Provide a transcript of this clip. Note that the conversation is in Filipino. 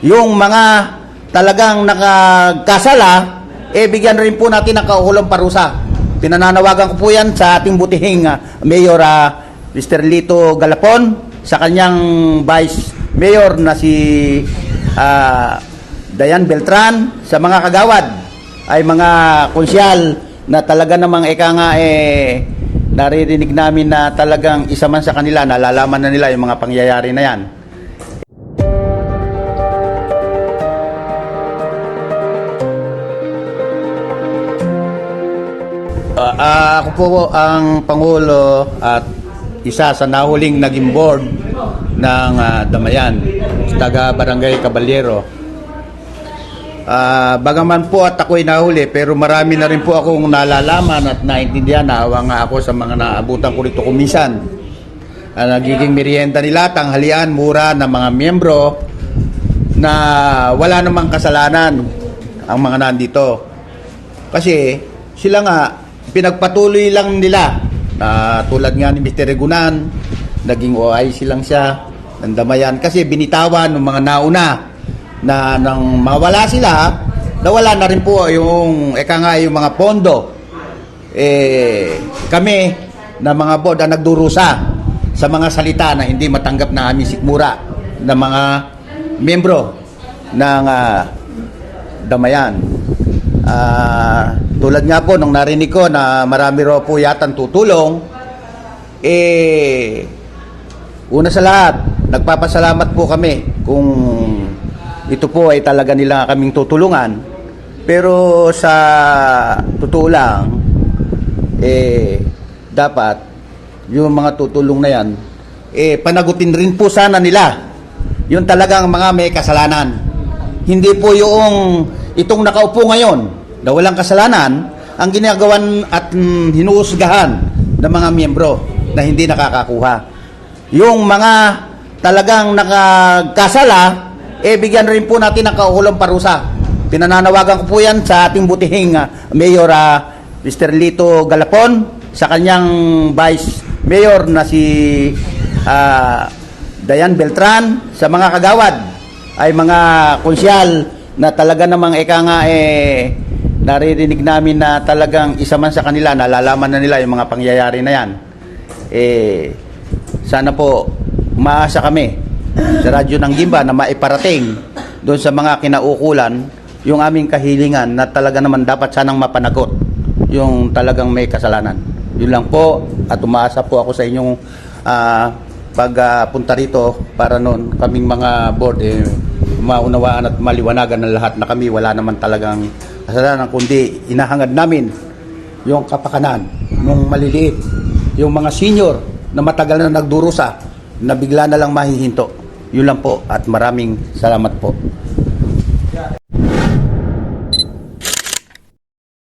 Yung mga talagang nakakasala, eh bigyan rin po natin ng kaukulong parusa. Pinananawagan ko po yan sa ating butihing ah, Mayor ah, Mr. Lito Galapon sa kanyang Vice Mayor na si ah, Dayan Beltran sa mga kagawad ay mga konsyal na talaga namang eka nga eh naririnig namin na talagang isa man sa kanila nalalaman na nila yung mga pangyayari na yan. Ah, ako po ang Pangulo at isa sa nahuling naging board ng ah, Damayan, taga Barangay Caballero. Ah, bagaman po at ako'y nahuli pero marami na rin po akong nalalaman at naintindihan naawa nga ako sa mga naabutan ko rito kumisan. Ah, nagiging merienda nila, tanghalian, mura ng mga miyembro na wala namang kasalanan ang mga nandito. Kasi sila nga pinagpatuloy lang nila na tulad nga ni Mr. Regunan, naging OIC lang siya, ng damayan kasi binitawan ng mga nauna na nang mawala sila, nawala na rin po yung eka nga yung mga pondo. Eh kami na mga board ang nagdurusa sa mga salita na hindi matanggap na aming sikmura ng mga membro ng ah, damayan. Ah, tulad nga po nung narinig ko na marami raw po yatang tutulong, eh, una sa lahat, nagpapasalamat po kami kung ito po ay talaga nila kaming tutulungan. Pero sa totoo lang, eh, dapat yung mga tutulong na yan, eh, panagutin rin po sana nila yung talagang mga may kasalanan. Hindi po yung itong nakaupo ngayon na walang kasalanan ang ginagawan at mm, hinuhusgahan ng mga miyembro na hindi nakakakuha. Yung mga talagang nakakasala, eh bigyan rin po natin ng kaukulong parusa. Pinananawagan ko po yan sa ating butihing ah, Mayor ah, Mr. Lito Galapon sa kanyang Vice Mayor na si ah, Dayan Beltran sa mga kagawad ay mga konsyal na talaga namang eka nga eh naririnig namin na talagang isa man sa kanila nalalaman na nila yung mga pangyayari na yan eh sana po umaasa kami sa radyo ng Gimba na maiparating doon sa mga kinaukulan yung aming kahilingan na talaga naman dapat sanang mapanagot yung talagang may kasalanan. Yun lang po at umaasa po ako sa inyong ah, pagpunta rito para noon kaming mga board eh, maunawaan at maliwanagan ng lahat na kami wala naman talagang kasalanan kundi inahangad namin yung kapakanan ng maliliit yung mga senior na matagal na nagdurusa na bigla na lang mahihinto. Yun lang po at maraming salamat po.